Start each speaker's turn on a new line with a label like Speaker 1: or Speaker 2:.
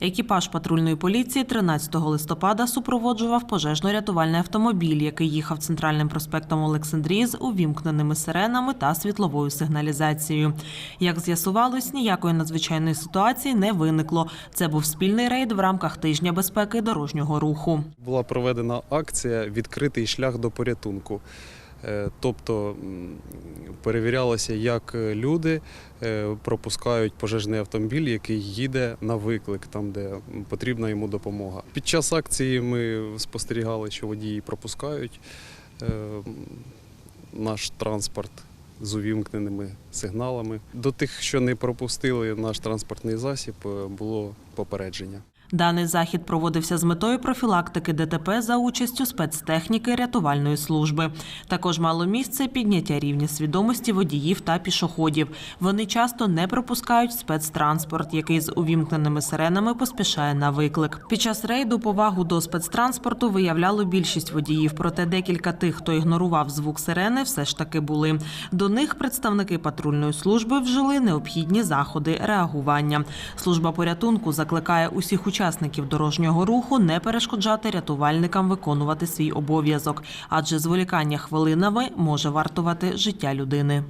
Speaker 1: Екіпаж патрульної поліції 13 листопада супроводжував пожежно-рятувальний автомобіль, який їхав центральним проспектом Олександрії з увімкненими сиренами та світловою сигналізацією. Як з'ясувалось, ніякої надзвичайної ситуації не виникло. Це був спільний рейд в рамках тижня безпеки дорожнього руху.
Speaker 2: Була проведена акція Відкритий шлях до порятунку. Е, Тобто перевірялося, як люди е, пропускають пожежний автомобіль, який їде на виклик, там де потрібна йому допомога. Під час акції ми спостерігали, що водії пропускають е, наш транспорт з увімкненими сигналами. До тих, що не пропустили наш транспортний засіб, е, було попередження.
Speaker 1: Даний захід проводився з метою профілактики ДТП за участю спецтехніки рятувальної служби. Також мало місце підняття рівня свідомості водіїв та пішоходів. Вони часто не пропускають спецтранспорт, який з увімкненими сиренами поспішає на виклик. Під час рейду повагу до спецтранспорту виявляло більшість водіїв, проте декілька тих, хто ігнорував звук сирени, все ж таки були. До них представники патрульної служби вжили необхідні заходи реагування. Служба порятунку закликає усіх учасників дорожнього руху не перешкоджати рятувальникам виконувати свій обов'язок, адже зволікання хвилинами може вартувати життя людини.